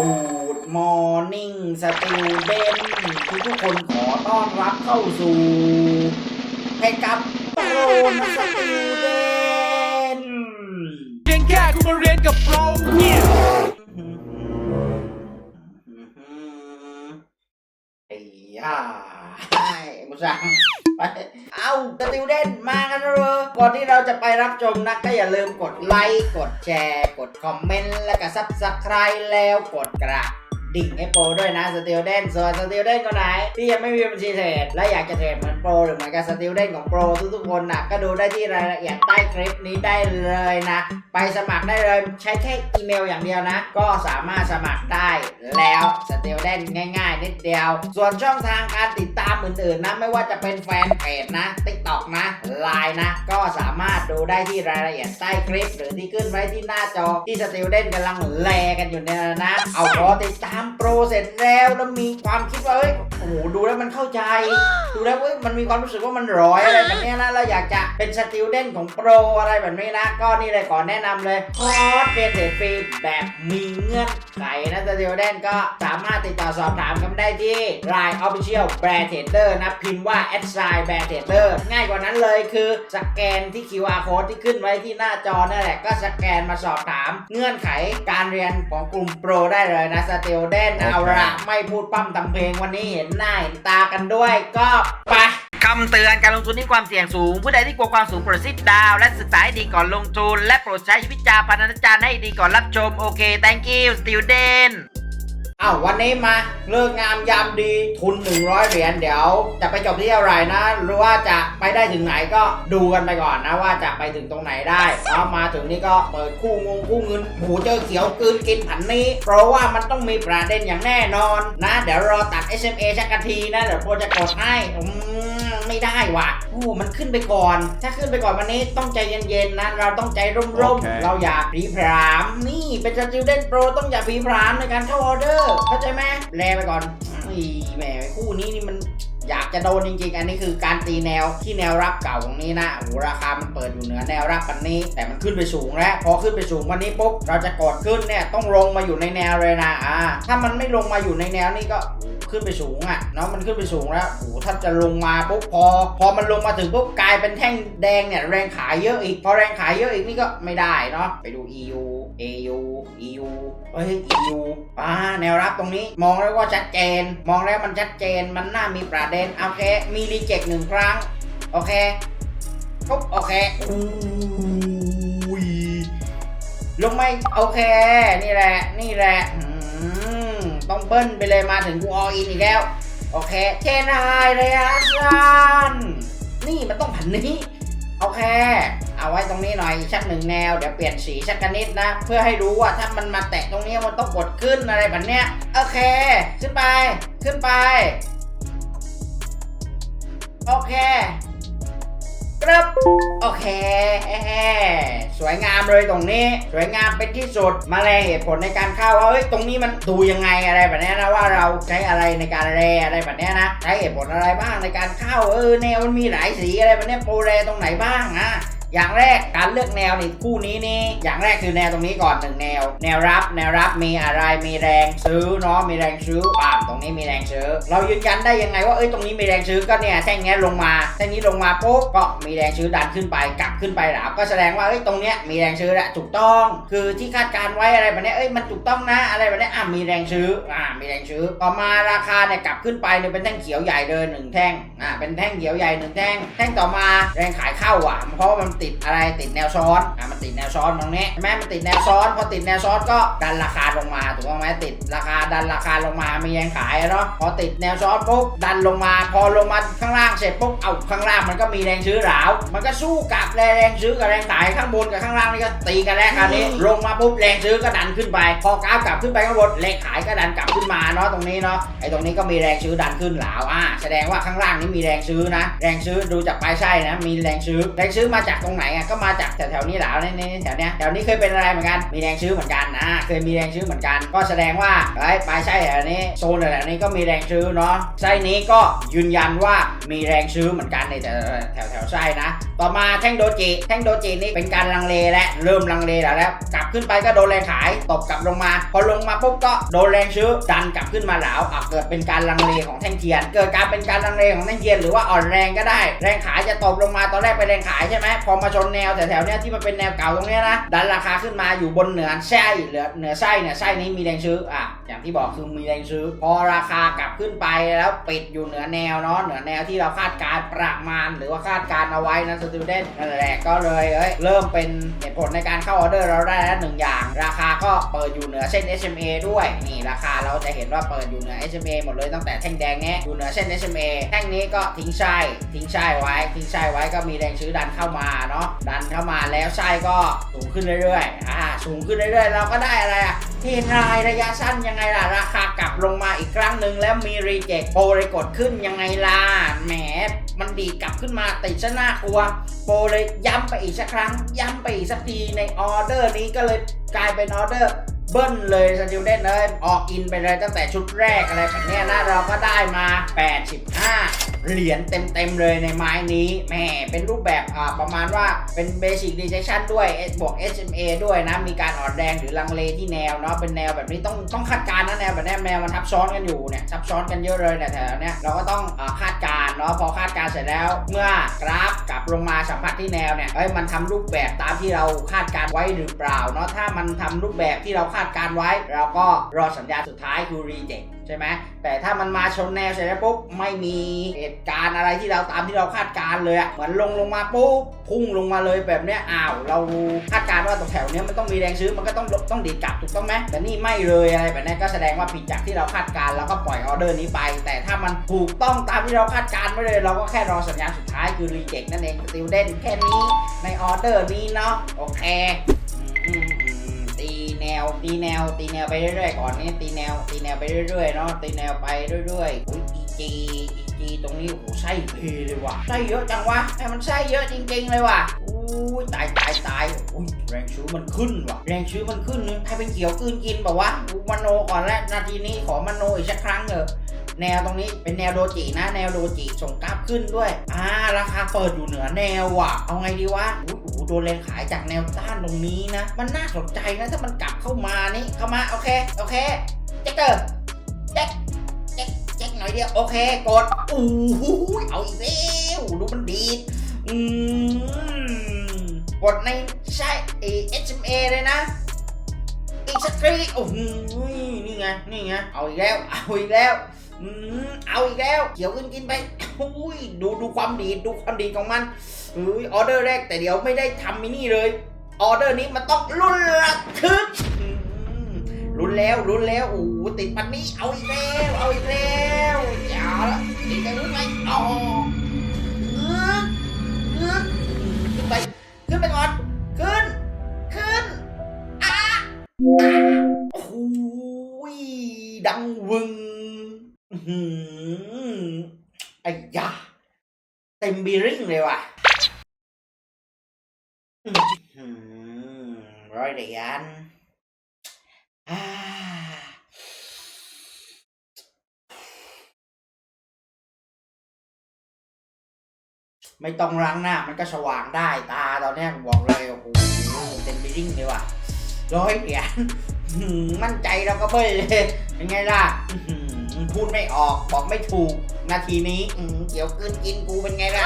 Good Morning Student ทุกทุกๆคนขอต้อนรับเข้าสู่ให้กับโปรนะ Student เพียงแค่คุณมาเรียนกับเราเนี่ยไอ้ย่าไอ้มุสัง ไป เอาสติวเดนมากันเลยก่อนที่เราจะไปรับชมนะก็อย่าลืมกดไลค์ กดแชร์ กดคอมเมนต์ แล้วก็ซับสไคร b e แล้วกดกระดิ่งให้โปรด้วยนะสติวเดนส่วนสติวเดนคนไหนที่ยังไม่มีบัญชีเทรดและอยากจะเทรดเหมือนโปรหรือเหมือนกับสติวเดนของโปรทุกๆคนนะก็ดูได้ที่รายละเอียดใต้คลิปนี้ได้เลยนะ ไปสมัครได้เลยใช้แค่อีเมลอย่างเดียวนะ ก็สามารถสมัครได้แล้วสติลเดนง่ายๆ นิดเดียว ส่วนช่องทางการติดตามอื่นๆนะ ไม่ว่าจะเป็นแฟนเพจนะ TikTok นะ Line นะ ก็สามารถดูได้ที่รายละเอียดใต้คลิป หรือที่ขึ้นไว้ที่หน้าจอที่สติลเดนกำลังแลกันอยู่เนี่ยนะ เอาพอติดตามโปรเสร็จแล้วแล้วมีความคิดว่าเฮ้ยโอ้โหดูแล้วมันเข้าใจ ดูแล้วเว้ยมันมีความรู้สึกว่ามันร้อยอะไรแบบนี้นะเราอยากจะเป็นสติลเดนของโปรอะไรแบบนี้นะ ก็นี่เลยก่อนแนะนำเลยคอร์สเรียนเทรดฟรีแบบมีเงื่อนไขนะสติลเดนก็สามารถติดต่อสอบถามกันได้ที่ Line Official b r a n d Trader นะพิมพ์ว่า a d s i g n b r a n d Trader ง่ายกว่านั้นเลยคือสแกนที่ QR code ที่ขึ้นไว้ที่หน้าจอนั่นแหละก็สแกนมาสอบถาม เงื่อนไขการเรียนของกลุ่มโปรได้เลยนะสติลเดนเอาละไม่พูดปั้มทำเพลงวันนี้เห็นหน้าเห็นตากันด้วยก็ไปคำเตือนการลงทุนที่ความเสี่ยงสูง ผู้ใดที่กลัวความสูงโปรดซิดดาว และศึกษาให้ดีก่อนลงทุน และโปรดใช้วิจารณญาณให้ดีก่อนรับชม โอเค thank you student อ้าววันนี้มาเลิกงามยามดีทุน 100 เหรียญเดี๋ยว จะไปจบที่เท่าไหร่นะ หรือว่าจะไปได้ถึงไหนก็ดูกันไปก่อนนะว่าจะไปถึงตรงไหนได้แล้วมาถึงนี่ก็เปิดคู่งงคู่เงินโหูเจอเขียวกลืนกินผันนี้ เพราะว่ามันต้องมีประเด็นอย่างแน่นอนนะ เดี๋ยวรอตัด SMA ชักกะทีนะ เดี๋ยวโปรจะกดให้อืมไม่ได้ว่ะโอ้มันขึ้นไปก่อน ถ้าขึ้นไปก่อนวันนี้ต้องใจเย็นๆนะ เราต้องใจร่มโอเคๆเราอย่าพรีพรามนี่เป็นสติลเดนโปรต้องอย่าพรีพรามในการเข้าออเดอร์เข้าใจไหมแลไปก่อนอีแหมคู่นี้นี่มันอยากจะโดนจริงๆ อันนี้คือการตีแนวที่แนวรับเก่าของนี้นะโอ้ราคา มันเปิดอยู่เหนือแนวรับปันนี้ แต่มันขึ้นไปสูงแล้ว พอขึ้นไปสูงวันนี้ปุ๊บ เราจะกดขึ้นเนี่ยต้องลงมาอยู่ในแนวเลยนะ อ่า ถ้ามันไม่ลงมาอยู่ในแนวนี่ก็ ขึ้นไปสูงอะเนาะมันขึ้นไปสูงแล้วโอ้ถ้าจะลงมาปุ๊บพอ พอมันลงมาถึงปุ๊บกลายเป็นแท่งแดงเนี่ยแรงขายเยอะอีก พอแรงขายเยอะอีกนี่ก็ไม่ได้เนาะไปดู EU AU EU เฮ้ย EU อ่าแนวรับตรงนี้มองแล้วก็ชัดเจน มองแล้วมันชัดเจนมันน่ามีประเด็นโอเคมีรีเจ็คหนึ่งครั้งโอเคปุ๊บโอเคอุ้ยลงไม่โอเค นี่แหละนี่แหละ ต้องเบิ้ลไปเลยมาถึงกูออินอีกแล้ว โอเคเทนายเลยอาจารย์นี่มันต้องผันนี้ โอเค เอาไว้ตรงนี้หน่อยชักหนึ่งแนว เดี๋ยวเปลี่ยนสีชักกันนิดนะ เพื่อให้รู้ว่าถ้ามันมาแตะตรงนี้มันต้องกดขึ้นอะไรแบบเนี้ย โอเค ขึ้นไป ขึ้นไป โอเค กรับโอเค สวยงามเลยตรงนี้ สวยงามเป็นที่สุด มาแลเหตุผลในการเข้าว่าเฮ้ยตรงนี้มันดูยังไงอะไรแบบนี้นะว่าเราใช้อะไรในการแรอะไรแบบนี้นะใช้เหตุผลอะไรบ้างในการเข้าเออแนวมันมีหลายสีอะไรแบบนี้โปรแรตรงไหนบ้างอะ อย่างแรกการเลือกแนวนี่คู่นี้นี่อย่างแรกคือแนวตรงนี้ก่อนหนึ่งแนว แนวรับแนวรับมีอะไรมีแรงซื้อเนาะมีแรงซื้อปามตรงนี้มีแรงซื้อ เรายืนยันได้ยังไงว่าเอ้ยตรงนี้มีแรงซื้อก็เนี่ยแท่งเนี้ยลงมาแท่งนี้ลงมาปุ๊บก็มีแรงซื้อดันขึ้นไปกลับขึ้นไปหลาก็แสดงว่าเอ้ยตรงเนี้ยมีแรงซื้อแหละถูกต้อง คือที่คาดการณ์ไว้อะไรแบบเนี้ยเอ้ยมันถูกต้องนะอะไรแบบเนี้ยอะมีแรงซื้ออ่ามีแรงซื้อต่อมาราคาเนี่ยกลับขึ้นไปเนี่ยเป็นแท่งเขียวใหญ่เลยหนึ่งแท่งอ่าเป็นแท่งเขียวใหญ่หนึ่งแท่งแท่งต่อมาแรงขายเข้าอะเพราะมันติดอะไรติดแนวซ้อนอะมันติดแนวซ้อนตรงนี้ใช่ไหมมันติดแนวซ้อนพอติดแนวซ้อนก็ดันราคาลงมาถูกต้องไหมติดราคาดันราคาลงมามีแรงขายอะเนาะพอติดแนวซ้อนปุ๊บดันลงมา พอลงมาข้างล่างเสร็จปุ๊บเอาข้างล่างมันก็มีแรงซื้อหราว มันก็สู้กับแรงซื้อกับแรงขายข้างบนกับข้างล่างนี่ก็ตีกันแล้วคราวนี้ลงมาปุ๊บแรงซื้อก็ดันขึ้นไป พอกราฟกลับขึ้นไปข้างบนแรงขายก็ดันกลับขึ้นมาเนาะตรงนี้เนาะไอ้ตรงนี้ก็มีแรงซื้อดันขึ้นหลาวอ่าแสดงว่าข้างล่างนี้มีแรงซื้อนะ แรงซื้อดูจากปลายไส้นะมีแรงซื้อแรงซื้อมาจากตรงรงไหนอะก็มาจากแถวๆนี้แหละในในแถวเนี้ยแถวนี้เคยเป็นอะไรเหมือนกันมีแรงชื้นเหมือนกันนะเคยมีแรงชื้นเหมือนกัน ก็แสดงว่าไอ้ปลายไส้แถวนี้โซนแถวนี้ก็มีแรงชื้นเนาะไส้นี้ก็ยืนยันว่ามีแรงชื้นเหมือนกันในแถวแถวไส้นะ ต่อมาแท่งโดจิแท่งโดจินี่เป็นการลังเลและเริ่มลังเลแล้วแล้ว กลับขึ้นไปก็โดนแรงขายตบกลับลงมา พอลงมาปุ๊บก็โดนแรงชื้อดันกลับขึ้นมาแล้วอะเกิดเป็นการลังเลของแท่งเทียน เกิดการเป็นการลังเลของแท่งเทียนหรือว่าอ่อนแรงก็ได้ แรงขายจะตบลงมาตอนแรกเป็นแรงขายใช่ไหมพอมาชนแนวแถวๆเนี้ยที่มันเป็นแนวเก่าตรงเนี้ยนะดันราคาขึ้นมาอยู่บนเหนือไส้เหนือเหนือไส้เนี่ยไส้นี้มีแรงซื้ออะ อย่างที่บอกคือมีแรงชื้อ พอราคากลับขึ้นไปแล้วปิดอยู่เหนือแนวเนาะเหนือแนวที่เราคาดการประมาณ หรือว่าคาดการเอาไว้นะสตูเดนนั่นแหละก็เลยเอ้ยเริ่มเป็นเหตุผลในการเข้าออเดอร์เราได้แล้วหนึ่งอย่าง ราคาก็เปิดอยู่เหนือเส้น SMA ด้วยนี่ราคาเราจะเห็นว่าเปิดอยู่เหนือ SMA หมดเลยตั้งแต่แท่งแดงเนี้ยอยู่เหนือเส้น SMA แท่งนี้ก็ทิ้งไส้ทิ้งไส้ไว้ ทิ้งไส้ไว้ก็มีแรงชื้อดันเข้ามาเนาะดันเข้ามาแล้วไส้ก็สูงขึ้นเรื่อยๆอ่าสูงขึ้นเรื่อยๆเราก็ได้อะไรอะเทรายระยะสั้นยังไงล่ะ ราคากลับลงมาอีกครั้งหนึ่งแล้วมีรีเจ็คโปรเลยกดขึ้นยังไงล่ะแหมมันดีกลับขึ้นมาติดซะน่ากลัว โปรเลยย้ำไปอีกสักครั้ง ย้ำไปอีกสักทีในออเดอร์นี้ก็เลยกลายเป็นออเดอร์เบิ้ลเลยสติวเดนเลยออกอินไปเลยตั้งแต่ชุดแรกอะไรแบบนี้นะเราก็ได้มา 85 เหรียญเต็มๆเลยในไม้นี้แหมเป็นรูปแบบอ่าประมาณว่าเป็นเบสิ c ดีเจชันด้วยบวก SMA ด้วยนะ มีการอ่อนแรงหรือลังเลที่แนวเนาะเป็นแนวแบบนี้ต้องต้องคาดการณ์นะแนวแบบนี้แนวมันทับซ้อนกันอยู่เนี่ยทับซ้อนกันเยอะเลยเนี่ยแถวเนี้ยเราก็ต้องอคาดการณ์เนาะพอคาดการณ์เสร็จแล้ว เมื่อกราฟกลับลงมาสัมผัสที่แนวเนี่ยเอ้ยมันทำรูปแบบตามที่เราคาดการณ์ไว้หรือเปล่าเนาะถ้ามันทำรูปแบบที่เราคาดการณ์ไว้ เราก็รอสัญญาณสุดท้ายคือ reject ใช่ไหมแต่ถ้ามันมาชนแนวเสร็จแล้วปุ๊บไม่มีเหตุการณ์อะไรที่เราตามที่เราคาดการณ์เลยอะเหมือนลงลงมาปุ๊บพุ่งลงมาเลยแบบเนี้ยอ้าวเราคาดการณ์ว่าตรงแถวเนี้ยมันต้องมีแรงซื้อมันก็ต้องต้องดีดกลับถูกต้องไหมแต่นี่ไม่เลยอะไรแบบนี้ก็แสดงว่าผิดจากที่เราคาดการณ์แล้วก็ปล่อยออเดอร์นี้ไป แต่ถ้ามันถูกต้องตามที่เราคาดการณ์ไว้เลย เราก็แค่รอสัญญาณสุดท้ายคือ reject นั่นเองติวเด่นแค่นี้ในออเดอร์นี้เนาะโอเค วตีแนว ตีแนวไปเรื่อยๆก่อนนี่ตีแนว ตีแนวไปเรื่อยๆเนาะตีแนวไปเรื่อยๆอุ้ยอีจีอีจีตรงนี้โอ้โหไส้เพเลยว่ะไส้เยอะจังวะไอ้มันไส้เยอะจริง ๆเลยว่ะอุ้ยตายตายตายอุ้ยแรงชื้อมันขึ้นว่ะแรงชื้อมันขึ้นนึงใครเป็นเขียวกืนกินแบบวะกูมโนก่อนแล้วนาทีนี้ขอมโนอีกสักครั้งเถอะแนวตรงนี้เป็นแนวโดจินะ แนวโดจิส่งกราฟขึ้นด้วย อ่า ราคาเปิดอยู่เหนือแนวว่ะ เอาไงดีวะอุ้ย โอ้โหโดนแรงขายจากแนวต้านตรงนี้นะ มันน่าสนใจนะถ้ามันกลับเข้ามานี่เข้ามาโอเคโอเคเจ๊กเกอร์เจ๊กเจ๊กเจ๊กหน่อยเดียวโอเคกดอู้หูเอาอีกแล้วดูมันดีดอืมกดในใช่เอ HMA เลยนะอีกสักทีโอ้โหนี่ไงนี่ไงเอาอีกแล้วเอาอีกแล้วอืมเอาอีกแล้วเขียวขึ้นกินไปอุ้ยดูดูความดีดดูความดีของมัน อุ้ยออเดอร์แรกแต่เดี๋ยวไม่ได้ทำมินี่เลย ออเดอร์นี้มันต้องลุ้นระทึกอืมลุ้นแล้วลุ้นแล้วโอ้ติดปันนี้เอาอีกแล้วเอาอีกแล้วอย่าละติดไปลุ้นไหมอ๋อขึ้นไปขึ้นไปก่อนขึ้นขึ้นอะโอ้ดังวึงอือหือไอ้ยาเต็มบีริ่งเลยว่ะ ร้อยเหรียญอ่าไม่ต้องล้างหน้า มันก็สว่างได้ตาตอนนี้บอกเลยโอ้โหเต็มบีริ่งเลยว่ะร้อยเหรียญมั่นใจเราก็เบ้ยเลยเป็นไงล่ะ พูดไม่ออกบอกไม่ถูก นาทีนี้อื้อหือเดี๋ยวกลืนกินกูเป็นไงล่ะ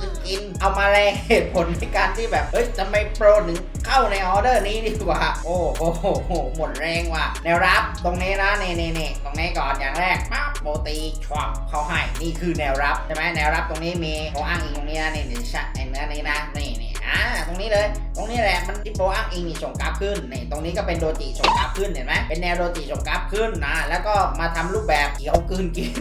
กลืนกิน เอามาแลเหตุผลในการที่แบบ เฮ้ยทำไมโปรถึงเข้าในออเดอร์นี้ดีกว่า โอ้โหหมดแรงว่ะแนวรับตรงนี้นะนี่นี่นี่ตรงนี้ก่อนอย่างแรกปั๊บโปรตีชวบเขาให้นี่คือแนวรับใช่ไหมแนวรับตรงนี้มีเขาอ้างอิงตรงนี้นะนี่นี่ชะไอ้เนื้อนี้นะนี่นี่ อ่าตรงนี้เลย ตรงนี้แหละมันที่โบอ้างอิงนี่ส่งกราฟขึ้นนี่ตรงนี้ก็เป็นโดจิส่งกราฟขึ้นเห็นไหมเป็นแนวโดจิส่งกราฟขึ้นนะแล้วก็มาทำรูปแบบเขียวกลืนกิน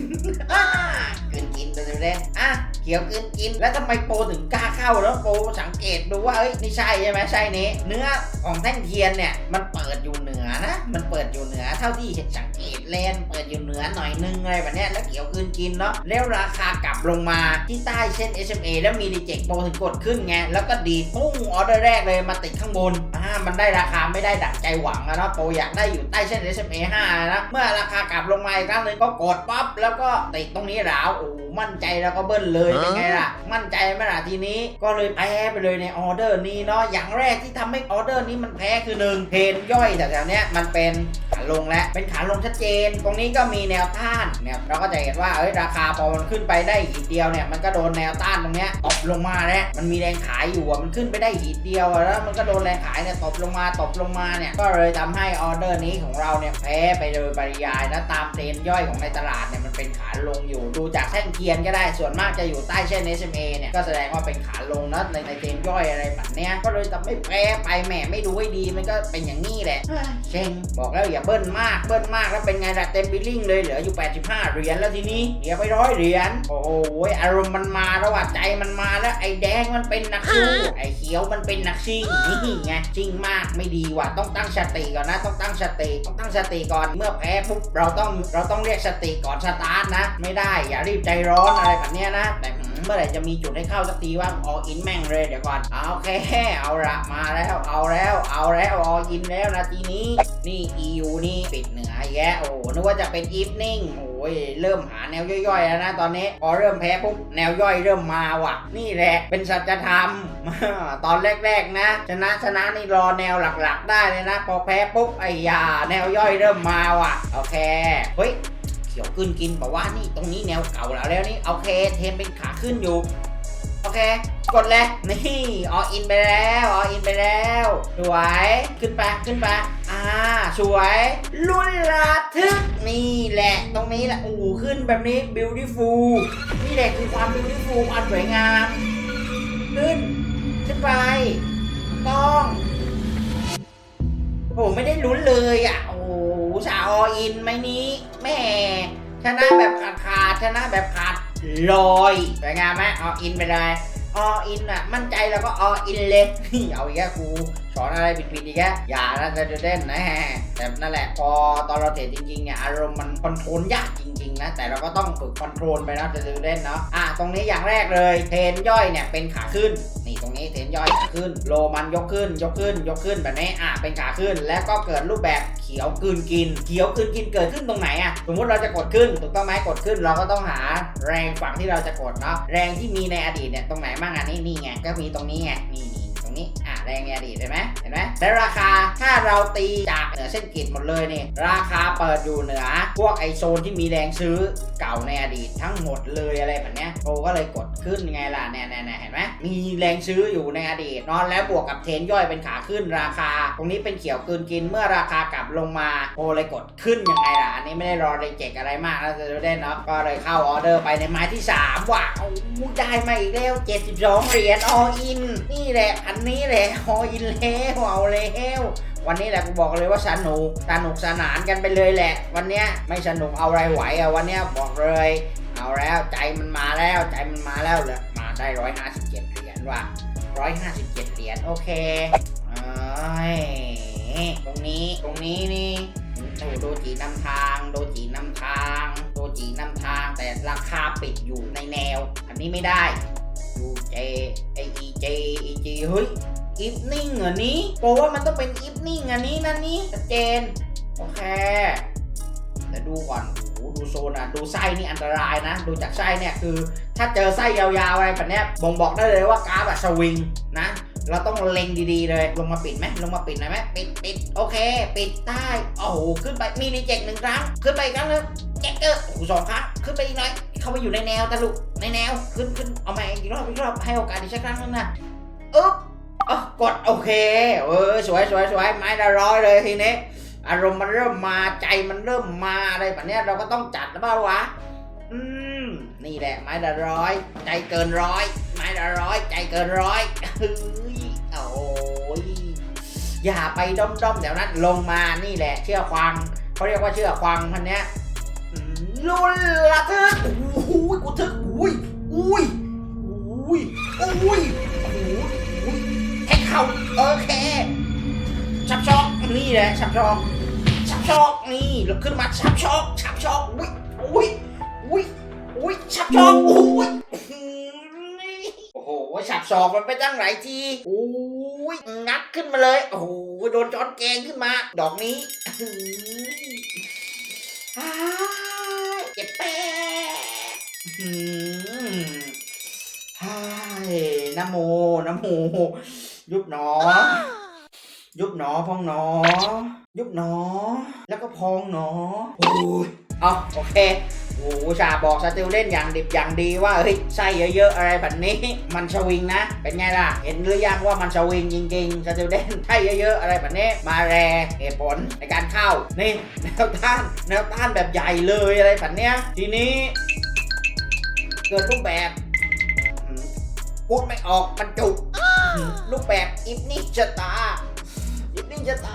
กลืนกินไปเลยๆอะ เขียวกินกิน แล้วทำไมโปรถึงกล้าเข้าแล้วโปรสังเกตดูว่าเอ้ยนี่ใช่ใช่ไหมใช่นี้ เนื้อของแท่งเทียนเนี่ยมันเปิดอยู่เหนือนะ มันเปิดอยู่เหนือเท่าที่เห็นสังเกตเลนเปิดอยู่เหนือหน่อยนึงอะไรแบบนี้แล้วเขียวกินกินเนาะแล้วราคากลับลงมาที่ใต้เช่น SMA แล้วมีรีเจ็คโปรถึงกดขึ้นไงแล้วก็ดีปุ้งออเดอร์แรกเลยมาติดข้างบนอ่ามันได้ราคาไม่ได้ดั่งใจหวังแล้วเนาะโปรอยากได้อยู่ใต้เช่น SMA 5นะเมื่อราคากลับลงมาอีกครั้งนึงก็กดปั๊บแล้วก็ติดตรงนี้ราวโอ้ มั่นใจแล้วก็เบิ้ลเลยเป็นไงล่ะ มั่นใจไหมล่ะทีนี้ ก็เลยแพ้ไปเลยในออเดอร์นี้เนาะอย่างแรกที่ทำให้ออเดอร์นี้มันแพ้คือหนึ่งเพนย่อยแถวๆเนี้ยมันเป็นขาลงแล้วเป็นขาลงชัดเจน ตรงนี้ก็มีแนวต้านเนี่ยเราก็จะเห็นว่าเอ้ยราคาพอมันขึ้นไปได้หีดเดียวเนี่ยมันก็โดนแนวต้านตรงเนี้ยตบลงมาแล้วมันมีแรงขายอยู่อะมันขึ้นไปได้หีดเดียวอะแล้วมันก็โดนแรงขายเนี่ยตบลงมาตบลงมาเนี่ยก็เลยทำให้ออเดอร์นี้ของเราเนี่ยแพ้ไปโดยปริยายและตามเทรนย่อยของในตลาดเนี่ยมันเป็นขาลงอยู่ดูจากแท่งเทียนก็ได้ส่วนมากจะอยู่ใต้เช่น SMA เนี่ยก็แสดงว่าเป็นขาลงนะในในเทรนย่อยอะไรแบบเนี้ยก็เลยทำให้แพ้ไปแหมไม่ดูให้ดีมันก็เป็นอย่างนี้แหละเชงบอกแล้วอย่าเบิ้ลมากเบิ้ลมากแล้วเป็นไงล่ะเต็มบิลลิ่งเลยเหลืออยู่ 85 เหรียญแล้วทีนี้เหลือไปร้อยเหรียญโอ้โหอารมณ์มันมาแล้วว่าใจมันมาแล้วไอ้แดงมันเป็นนักสู้ไอ้เขียวมันเป็นนักชิงนี่ไงจริงมากไม่ดีว่ะต้องตั้งสติก่อนนะต้องตั้งสติต้องตั้งสติก่อนเมื่อแพ้ปุ๊บเราต้องเราต้องเรียกสติก่อนสตาร์ทนะ ไม่ได้อย่ารีบใจร้อน้อนอะไรแบบเนี้ยนะ แต่เมื่อไหร่จะมีจุดให้เข้าสักทีว่าออินแม่งเลยเดี๋ยวก่อนเอาโอเคเอาละมาแล้วเอาแล้ว เอาแล้วออินแล้วนาทีนี้ นี่ EU นี่ปิดเหนือแยะโอ้โหนึกว่าจะเป็น evening โอ้ยเริ่มหาแนวย่อยๆแล้วนะตอนนี้พอเริ่มแพ้ปุ๊บแนวย่อยเริ่มมาว่ะ นี่แหละเป็นสัจธรรมตอนแรกๆนะ ชนะชนะนี่รอแนวหลักๆ ได้เลยนะ พอแพ้ปุ๊บไอ้ยาแนวย่อยเริ่มมาว่ะโอเคเฮ้ย ขียวขึ้นกินบอกว่านี่ตรงนี้แนวเก่าแล้วแล้วนี่โอเค เทนเป็นขาขึ้นอยู่ โอเค กดเลยนี่ออินไปแล้วออินไปแล้วสวยขึ้นไปขึ้นไปอ่าสวยลุ้นระทึกนี่แหละตรงนี้แหละโอ้ขึ้นแบบนี้ beautiful นี่แหละคือความ beautiful ความสวยงามขึ้นขึ้นไปต้องโอ้ไม่ได้ลุ้นเลยอะโอ้สาวออินไหมนี้ แม่ชนะแบบขาดขาดชนะแบบขาดลอยสวยงามไหมออินไปเลยออินอะ มั่นใจแล้วก็ออินเลยนี่เอาอีกแล้วครูสอนอะไรผิดๆอีกแล้วอย่านะจะเด่นนะฮะแต่นั่นแหละพอตอนเราเทรดจริงๆเนี่ยอารมณ์มันคอนโทรลยากจริงๆนะแต่เราก็ต้องฝึกคอนโทรลไปนะจะเด่นเนาะอะตรงนี้อย่างแรกเลยเทรนย่อยเนี่ยเป็นขาขึ้นนี่ตรงนี้เทรนย่อยขาขึ้น โลมันยกขึ้น ยกขึ้น ยกขึ้นแบบนี้อะเป็นขาขึ้น แล้วก็เกิดรูปแบบ ขียวกลืนกินเขียวกลืนกินเกิดขึ้นตรงไหนอะสมมติเราจะกดขึ้นถูกต้องไหมกดขึ้น เราก็ต้องหาแรงฝั่งที่เราจะกดเนาะแรงที่มีในอดีตเนี่ยตรงไหนบ้างอันนี้นี่ไงก็มีตรงนี้ไงนี่นี่ตรงนี้อะแรงในอดีตเห็นไหมเห็นไหมและราคาถ้าเราตีจากเหนือเส้นกรีดหมดเลยนี่ราคาเปิดอยู่เหนือ พวกไอโซนที่มีแรงซื้อเก่าในอดีตทั้งหมดเลยอะไรแบบเนี้ยโปก็เลยกดขึ้นไงล่ะเนี่ยเนี่ยเนี่ยเห็นไหมมีแรงซื้ออยู่ในอดีตนอนแล้วบวกกับเทนย่อยเป็นขาขึ้นราคา ตรงนี้เป็นเขียวกืนกินเมื่อราคากลับลงมาโปเลยกดขึ้นยังไงล่ะอันนี้ไม่ได้รอเรเจกอะไรมากแล้วจะได้เนาะก็เลยเข้าออเดอร์ไปในไม้ที่ 3ว่ะโอ้โหได้มาอีกแล้ว 72 เหรียญออินนี่แหละอันนี้แหละออินแล้วเอาแล้ว วันนี้แหละกูบอกเลยว่าสนุกสนุกสนานกันไปเลยแหละ วันเนี้ยไม่สนุกเอาอะไรไหวอะวันเนี้ยบอกเลย เอาแล้วใจมันมาแล้วใจมันมาแล้วเลยมาได้157เจ็ดเหรียญว่ะ157เจ็ดเหรียญโอเคเอ้ยตรงนี้ตรงนี้นี่โอ้โดจีนำทางโดจีนำทางโดจีนำทางแต่ราคาปิดอยู่ในแนว อันนี้ไม่ได้ยูเจไออีเจอีจีเฮ้ย อีฟนิ่งเหรอนี้โปราะว่ามันต้องเป็นอีฟนิ่งอันนี้นะนี้ชัดเจน โอเคเดี๋ยวดูก่อนโอ้ดูโซนอะดูไส้นี่อันตรายนะ ดูจากไส้เนี่ยคือ ถ้าเจอไส้ยาวๆอะไรแบบนี้บ่งบอกได้เลยว่ากราฟแบบสวิงนะ เราต้องเล็งดีๆเลย ลงมาปิดไหมลงมาปิดหน่อยไหมปิดปิดโอเค ปิดใต้โอ้โหขึ้นไปมีรีเจ็คหนึ่งครั้ง ขึ้นไปอีกครั้งหนึงแจ็คเกอร์โอ้โหสองครั้งขึ้นไปอีกหน่อย เข้าไปอยู่ในแนวตะลุในแนวขึ้นขึ้นเอาใหม่อีกรอบอีกรอบให้โอกาสอีกสักครั้งหนึงนะอึ๊บ อ๋อกดโอเค เออสวยสวยสวยไม้ละร้อยเลยทีนี้ อารมณ์มันเริ่มมาใจมันเริ่มมาอะไรแบบนี้เราก็ต้องจัดแล้วเปล่าวะ อืม นี่แหละไม้ละร้อย ใจเกินร้อย ไม้ละร้อย ใจเกินร้อยเฮ้ยโอ้ยอย่าไปด้อมด้อมๆเดี๋ยวนั้นลงมานี่แหละ เชื่อควังเขาเรียกว่าเชื่อควังพันเนี้ยลุนละทึกโอ้โหกูทึกอุ้ยอุ้ยอุ้ยอุ้ย เข่าโอเค ชับช็อกนี่แหละชับช็อกชับช็อกนี่แล้วขึ้นมาชับช็อกชับช็อกอุ้ยอุ้ยอุ้ยอุ้ยชับช็อกอุ้ยโอ้โหชับช็อกมันไปตั้งหลายทีอุ้ยงัดขึ้นมาเลย โอ้โหโดนจอนแกงขึ้นมา ดอกนี้อ้าเจ็บแป๊ะฮ่ายนโมนโม ยุบหนอ ยุบหนอพองหนอ ยุบหนอ แล้วก็พองหนอโอ้ยเอาโอเคโอ้ชาบอกสติลเล่นอย่างดิบอย่างดีว่าเฮ้ยไส้เยอะๆอะไรแบบนี้ มันสวิงนะ เป็นไงล่ะ เห็นหรือยังว่ามันสวิงจริงๆสติลเล่นไส้เยอะๆอะไรแบบนี้ มาแรเหตุผลในการเข้า นี่แนวต้านแนวต้านแบบใหญ่เลยอะไรแบบเนี้ยทีนี้ เกิดรูปแบบอืมพูดไม่ออกมันจุก รูปแบบอิฟนิ่งชะตาอิฟนิ่งชะตา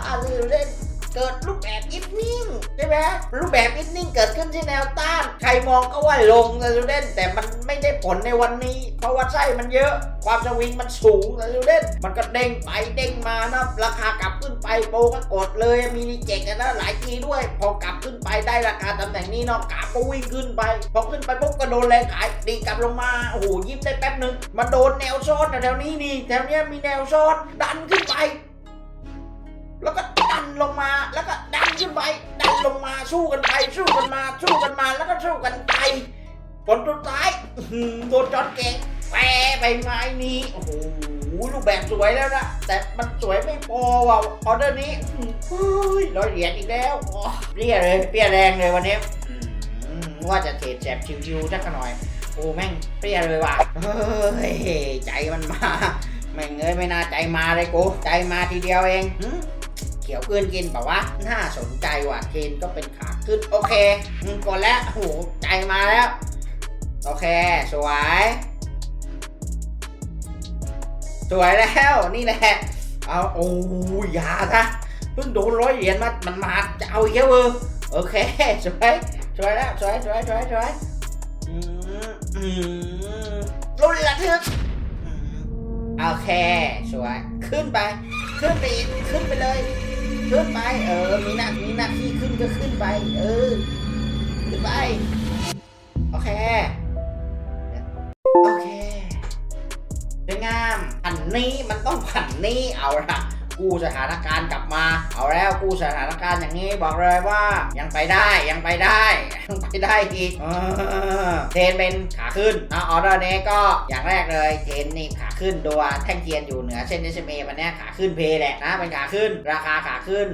เล่น เกิดรูปแบบอิฟนิ่งใช่ไหมรูปแบบอิฟนิ่งเกิดขึ้นที่แนวต้าน ใครมองก็ว่าลงนะลูเล่นแต่มันไม่ได้ผลในวันนี้ เพราะว่าไส้มันเยอะ ความสวิงมันสูงนะลูเล่นมันก็เด้งไปเด้งมานะราคากลับขึ้นไปโปก็กดเลยมีนิเจกกันนะหลายทีด้วย พอกลับขึ้นไปได้ราคาตำแหน่งนี้เนอกกาก็วิ่งขึ้นไปพอขึ้นไปปุ๊บก็โดนแรงขายดีกลับลงมาโอ้โหยิ้มได้แป๊บหนึ่งมาโดนแนวซ้อนแถวนี้นี่แถวเนี้ยมีแนวซ้อนดันขึ้นไป ลงมาแล้วก็ดันขึ้นไปดันลงมาสู้กันไปสู้กันมาสู้กันมาแล้วก็สู้กันไปผลสุดท้ายโดนจอนเก่งแปรไปไม้นี้โอ้โหรูปแบบสวยแล้วนะแต่มันสวยไม่พอว่ะออเดอร์นี้เฮ้ยร้อยเหรียญอีกแล้วเปรี้ยเลยเปรี้ยแรงเลยวันนี้ว่าจะเทรดแจบชิวๆสักหน่อยโอ้แม่งเปรี้ยเลยว่ะเฮ้ยใจมันมาไม่เงยไม่น่าใจมาเลยกูใจมาทีเดียวเอง ขียวเกินกินเปล่าน่าสนใจว่ะเคนก็เป็นขาขึ้นโอเคอืมกดแล้วโหใจมาแล้ว โอเค สวย สวยแล้วนี่แหละเอาโอ้ยอยาซะเพิ่งโดนร้อยเหรียญมามันมาจะเอาอีกแล้วเออโอเคสวยสวยแล้วสวยสวยสวยสวยรุ่นระทึกโอเค สวย ขึ้นไป ขึ้นไปอีกขึ้นไปเลย ขึ้นไป เออ มีหน้ามีหน้าที่ขึ้นก็ขึ้นไป เออ ขึ้นไป โอเค โอเคสวยงามผันนี้มันต้องผันนี้เอาละ กู้สถานการณ์กลับมา เอาแล้วกู้สถานการณ์อย่างนี้บอกเลยว่ายังไปได้ยังไปได้ยังไปได้อีกเทรนเป็นขาขึ้นนะออเดอร์นี้ก็อย่างแรกเลยเทรนนี่ขาขึ้นตัวแท่งเทียนอยู่เหนือเส้น SMA วันเนี้ขาขึ้นเพแหละนะเป็นขาขึ้น ราคาขาขึ้น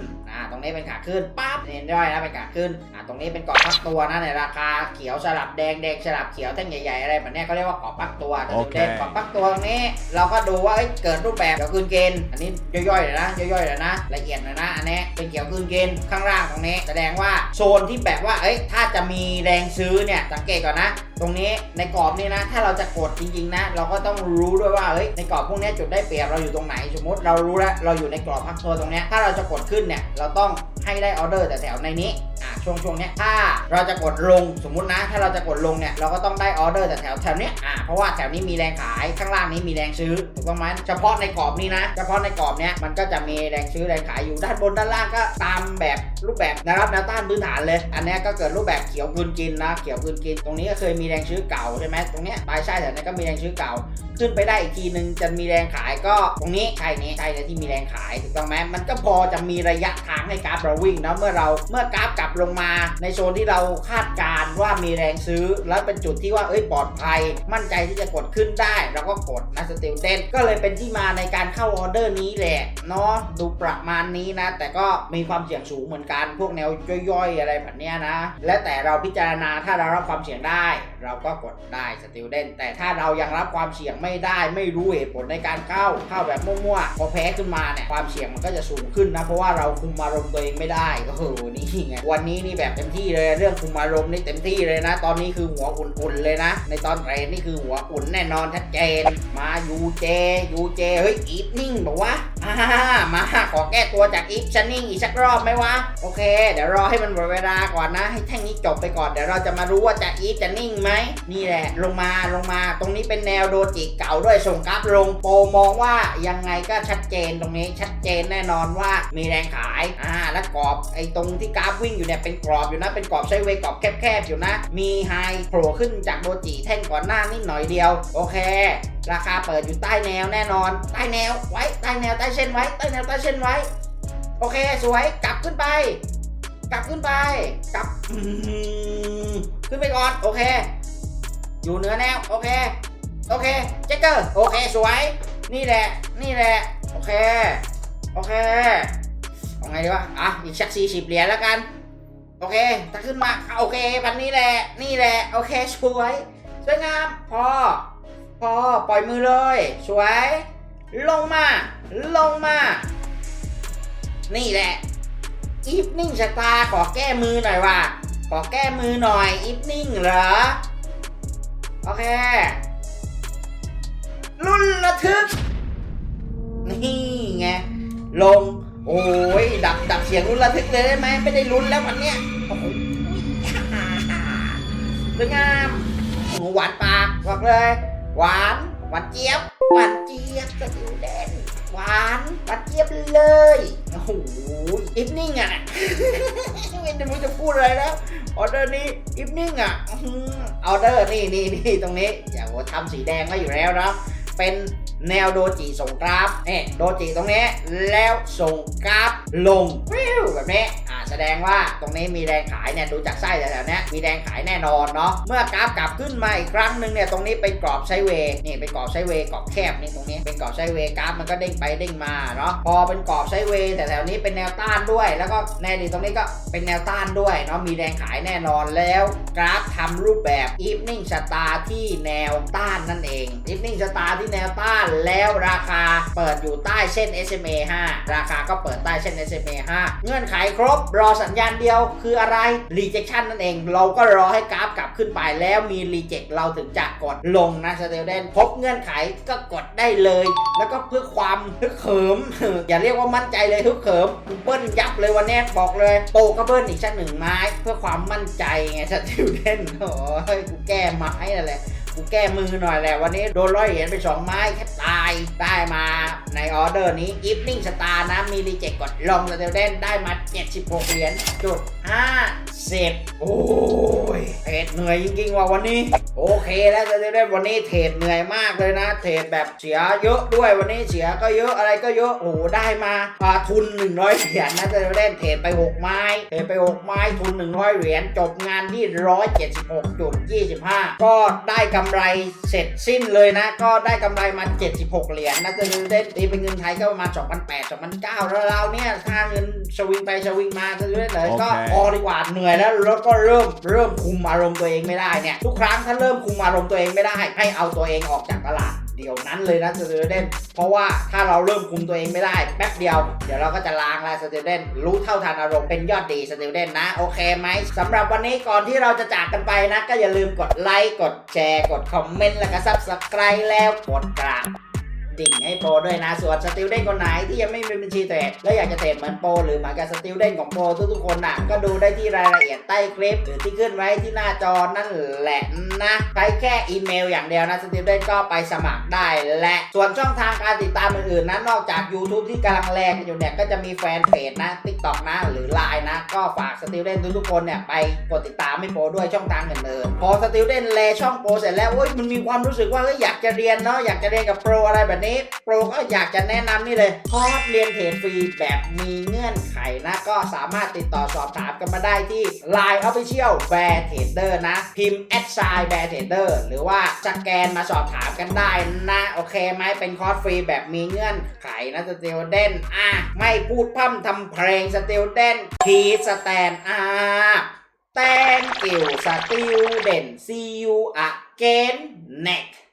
ตรงนี้เป็นขาขึ้นปั๊บเน้นย่อยนะเป็นขาขึ้นอ่าตรงนี้เป็นกรอบพักตัวนะในราคาเขียวสลับแดงแดงสลับเขียวแท่งใหญ่ๆอะไรแบบนี้เขาเรียกว่ากรอบพักตัวแต่โอเคเด่นกรอบพักตัวตรงนี้ เราก็ดูว่าเอ้เกิดรูปแบบเขียวคืนเกณฑ์อันนี้ย่อยๆเลยนะย่อยๆเลยนะ ละเอียดเลยนะอันนี้เป็นเขียวคืนเกณฑ์ข้างล่างตรงนี้แสดงว่าโซนที่แบบว่าเอ้ยถ้าจะมีแรงซื้อเนี่ยสังเกตก่อนนะ ตรงนี้ในกรอบนี้นะ ถ้าเราจะกดจริงๆนะ เราก็ต้องรู้ด้วยว่าเฮ้ยในกรอบพวกนี้จุดได้เปรียบเราอยู่ตรงไหนสมมติเรารู้แล้วเราอยู่ในกรอบพักตัวตรงนี้ถ้าเราจะกดขึ้นเนี่ยเราต้องให้ได้ออเดอร์แต่แถวในนี้อ่าช่วงช่วงเนี้ยถ้าเราจะกดลงสมมุตินะ ถ้าเราจะกดลงเนี่ยเราก็ต้องได้ออเดอร์แต่แถวแถวเนี้ยอ่าเพราะว่าแถวนี้มีแรงขายข้างล่างนี้มีแรงซื้อถูกต้องไหมเฉพาะในกรอบนี้นะ เฉพาะในกรอบเนี้ยมันก็จะมีแรงซื้อแรงขายอยู่ด้านบนด้านล่างก็ตามแบบรูปแบบนะครับแนวต้านพื้นฐานเลย อันนี้ก็เกิดรูปแบบเขียวคืนกินนะเขียวคืนกิน ตรงนี้ก็เคยมีแรงซื้อเก่าใช่ไหมตรงเนี้ยปลายไส้แถวนี้ก็มีแรงซื้อเก่า ขึ้นไปได้อีกทีนึงจะมีแรงขายก็ตรงนี้ใช่นี้ใช่เลยที่มีแรงขายถูกต้องไหมมันก็พอจะมีระยะทางให้กราฟเราวิ่งนะเมื่อเราเมื่อกราฟกลับลงมาในโซนที่เราคาดการณ์ว่ามีแรงซื้อ แล้วเป็นจุดที่ว่าเอ้ยปลอดภัย มั่นใจที่จะกดขึ้นได้เราก็กดนะสติลเต้นก็เลยเป็นที่มาในการเข้าออเดอร์นี้แหละเนาะดูประมาณนี้นะ แต่ก็มีความเสี่ยงสูงเหมือนกันพวกแนวย่อยๆ อะไรแบบเนี้ยนะ และแต่เราพิจารณาถ้าเรารับความเสี่ยงได้ เราก็กดได้สติลเดนแต่ถ้าเรายังรับความเสี่ยงไม่ได้ไม่รู้เหตุผลในการเข้าเข้าแบบมั่วๆพอแพ้ขึ้นมาเนี่ยความเสี่ยงมันก็จะสูงขึ้นนะเพราะว่าเราคุมอารมณ์ตัวเองไม่ได้ก็โหนี่ไงวันนี้นี่แบบเต็มที่เลยเรื่องคุมอารมณ์นี่เต็มที่เลยนะ ตอนนี้คือหัวอุ่นๆเลยนะ ในตอนเทรนนี่คือหัวอุ่นแน่นอนชัดเจนมายูเจยูเจเฮ้ยอีฟนิ่งบอกว่า อ่ามาขอแก้ตัวจากอีฟชันนิ่งอีกสักรอบไหมวะ โอเค เดี๋ยวรอให้มันหมดเวลาก่อนนะ ให้แท่งนี้จบไปก่อน เดี๋ยวเราจะมารู้ว่าจะอีฟจะนิ่งไหม นี่แหละ ลงมาลงมา ตรงนี้เป็นแนวโดจิเก่าด้วยส่งกราฟลงโปรมองว่ายังไงก็ชัดเจนตรงนี้ชัดเจนแน่นอนว่ามีแรงขาย อ่า และกรอบไอ้ตรงที่กราฟวิ่งอยู่เนี่ยเป็นกรอบอยู่นะ เป็นกรอบไซเวย์กรอบแคบๆอยู่นะ มีไฮโผล่ขึ้นจากโดจิแท่งก่อนหน้านิดหน่อยเดียว โอเค ราคาเปิดอยู่ใต้แนวแน่นอน ใต้แนวไว้ใต้แนวใต้เส้นไว้ใต้แนวใต้เส้นไว้ โอเคสวยกลับขึ้นไป กลับขึ้นไปกลับขึ้นไปก่อนโอเค อยู่เหนือแนวโอเคโอเคเจ๊กเกอร์โอเคสวย นี่แหละ นี่แหละโอเคโอเคเอาไงดีวะอะอีกสักสี่สิบเหรียญแล้วกันโอเค ถ้าขึ้นมา โอเควันนี้แหละ นี่แหละ โอเค สวย สวยงาม พอ พอปล่อยมือเลย สวย ลงมา ลงมา นี่แหละอีฟนิ่งชะตาขอแก้มือหน่อยว่ะขอแก้มือหน่อยอีฟนิ่งเหรอ โอเค รุ่นระทึก นี่ไง ลง โอ้ย ดับดับเสียงรุ่นระทึกเลยได้ไหมไม่ได้ลุ้นแล้ววันเนี้ยโอ้โหสวยงามหวานปากบอกเลย หวานหวานเจี๊ยบหวานเจี๊ยบกระดิวเด่นหวานหวานเจี๊ยบเลยโอ้โหอิฟนิ่งอะไม่รู้จะพูดอะไรแล้วออเดอร์นี้อิฟนิ่งอะออเดอร์นี่นี่นี่ตรงนี้อย่าโหทำสีแดงไว้อยู่แล้วเนาะเป็นแนวโดจิส่งกราฟนี่โดจิตรงนี้แล้วส่งกราฟลงวิวแบบนี้ แสดงว่าตรงนี้มีแรงขายเนี่ยดูจากไส้แถวๆนี้มีแรงขายแน่นอนเนาะเมื่อกราฟกลับขึ้นมาอีกครั้งหนึ่งเนี่ยตรงนี้เป็นกรอบไซเวย์นี่เป็นกรอบไซเวย์กรอบแคบนี่ตรงนี้เป็นกรอบไซเวย์กราฟมันก็เด้งไปเด้งมาเนาะพอเป็นกรอบไซเวย์แต่แถวนี้เป็นแนวต้านด้วย แล้วก็แนวดีตรงนี้ก็เป็นแนวต้านด้วยเนาะมีแรงขายแน่นอนแล้ว กราฟทำรูปแบบ evening star ที่แนวต้านนั่นเอง evening star ที่แนวต้านแล้วราคาเปิดอยู่ใต้เส้น SMA 5 ราคาก็เปิดใต้เส้น SMA 5 เงื่อนไขครบรอสัญญาณเดียวคืออะไร rejection นั่นเอง เราก็รอให้กราฟกลับขึ้นไปแล้วมี reject เราถึงจะกดลงนะสเตลเดนพบเงื่อนไขก็กดได้เลย แล้วก็เพื่อความฮึกเหิม อย่าเรียกว่ามั่นใจเลยฮึกเหิมกูเบิ้ลยับเลยวันนี้บอกเลยโปก็เบิ้ลอีกสักหนึ่งไม้ เพื่อความมั่นใจไงสเติวเดนโอ้ยกูแก้ไม้นั่นแหละ กูแก้มือหน่อยแหละวันนี้โดนร้อยเหรียญไปสองไม้แค่ตายได้มาในออเดอร์นี้ Evening Star นะ มีรีเจ็คกดลงสเตลเดนได้มา 76 เหรียญจุด50 โอ้ยเทรดเหนื่อยจริงๆว่ะวันนี้ โอเคแล้วสเตลเดนวันนี้เทรดเหนื่อยมากเลยนะ เทรดแบบเสียเยอะด้วยวันนี้เสียก็เยอะอะไรก็เยอะโอ้โหได้มาอ่าทุน 100 เหรียญนะสเตลเดนเทรดไป 6 ไม้เทรดไป 6 ไม้ทุน 100 เหรียญจบงานที่ 176.25 ก็ได้กำไรเสร็จสิ้นเลยนะ ก็ได้กำไรมา 76 เหรียญนะจะได้ตีเป็นเงินไทยก็ประมาณ2,800 2,900แล้วเราเนี่ยค่าเงินสวิงไปสวิงมาจะได้เลยก็โอเคพอดีกว่าเหนื่อยแล้วแล้วก็เริ่มเริ่มคุมอารมณ์ตัวเองไม่ได้เนี่ยทุกครั้งถ้าเริ่มคุมอารมณ์ตัวเองไม่ได้ ให้เอาตัวเองออกจากตลาด เดี๋ยวนั้นเลยนะสเตเดนเพราะว่าถ้าเราเริ่มคุมตัวเองไม่ได้แป๊บเดียว เดี๋ยวเราก็จะล้างแล้วสเตเดนรู้เท่าทันอารมณ์เป็นยอดดีสเตเดนนะโอเคไหมสำหรับวันนี้ก่อนที่เราจะจากกันไปนะ ก็อย่าลืมกดไลค์กดแชร์กดคอมเมนต์แล้วก็ซับสไครต์แล้วกดกระ ดิ่งให้โปรด้วยนะ ส่วนสติลเด้นคนไหนที่ยังไม่มีบัญชีเทรดแล้วอยากจะเทรดเหมือนโปรหรือเหมือนกับสติลเด้นของโปรทุกๆคนน่ะก็ดูได้ที่รายละเอียดใต้คลิป หรือที่ขึ้นไว้ที่หน้าจอนั่นแหละนะใช้แค่อีเมลอย่างเดียวนะสติลเด้นก็ไปสมัครได้และส่วนช่องทางการติดตามอื่นๆนะนอกจาก YouTube ที่กำลังแรงอยู่เนี่ยก็จะมีแฟนเพจนะ TikTok นะหรือ Line นะ ก็ฝากสติลเด้นทุกๆคนเนี่ยไปกดติดตามให้โปรด้วยช่องทางอื่นๆพอสติลเด้นแลช่องโปรเสร็จแล้วโอ้ยมันมีความรู้สึกว่าเฮ้ยอยากจะเรียนเนาะอยากจะเรียนกับโปรอะไรแบบนี้โปรก็อยากจะแนะนำนี่เลยคอร์สเรียนเทรดฟรีแบบมีเงื่อนไขนะ ก็สามารถติดต่อสอบถามกันมาได้ที่ Line Official Bear Trader นะ พิมพ์ a d s i g n Bear Trader หรือว่าสแกนมาสอบถามกันได้นะ โอเคไหมเป็นคอร์สฟรีแบบมีเงื่อนไขนะสติลเดนอะไม่พูดพร่ำทำเพลงสติลเดนพีสแตนอะ Thank you สติลเดน see you again next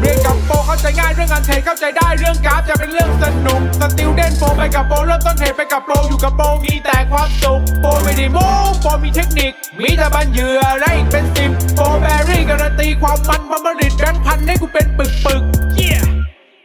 เรียนกับโปเข้าใจง่ายเรื่องงานเทเข้าใจได้เรื่องกราฟจะเป็นเรื่องสนุกสติลเด่นโปไปกับโปเริ่มต้นเทรดไปกับโปอยู่กับโปมีแต่ความสุขโปไม่ได้โม้โปมีเทคนิค มีตะบันเยื่อและอีกเป็นสิบโปแบรี่การันตีความมันบัามผลิตแบงพันให้กูเป็นปึกปึกเยี่